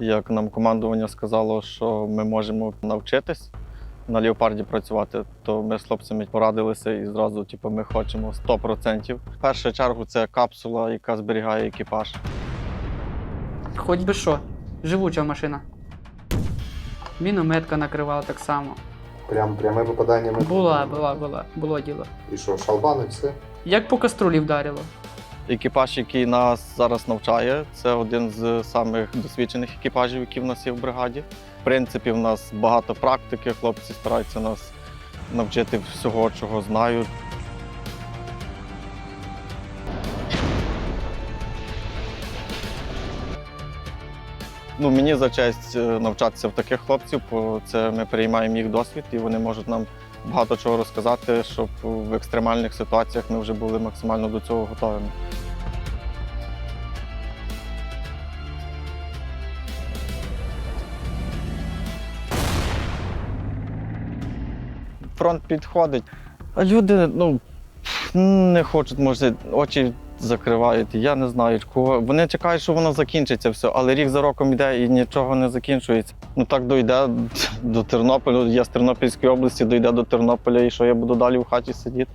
Як нам командування сказало, що ми можемо навчитись на леопарді працювати, то ми з хлопцями порадилися і зразу, типу, ми хочемо 100%. В першу чергу це капсула, яка зберігає екіпаж. Хоч би що, живуча машина. Мінометка накривала так само. Прям пряме попадання ми. Була, була, була, було діло. І що, шалбани, все? Як по каструлі вдарило. Екіпаж, який нас зараз навчає, це один з самих досвідчених екіпажів, які в нас є в бригаді. В принципі, в нас багато практики, хлопці стараються нас навчити всього, чого знають. Ну, мені за честь е, навчатися в таких хлопців, бо це ми переймаємо їх досвід і вони можуть нам багато чого розказати, щоб в екстремальних ситуаціях ми вже були максимально до цього готовими. Фронт підходить, а люди ну, не хочуть, може, очі закривають. Я не знаю кого. Вони чекають, що воно закінчиться все, але рік за роком йде і нічого не закінчується. Ну так дойде до Тернополя. Я з Тернопільської області дойде до Тернополя, і що я буду далі в хаті сидіти.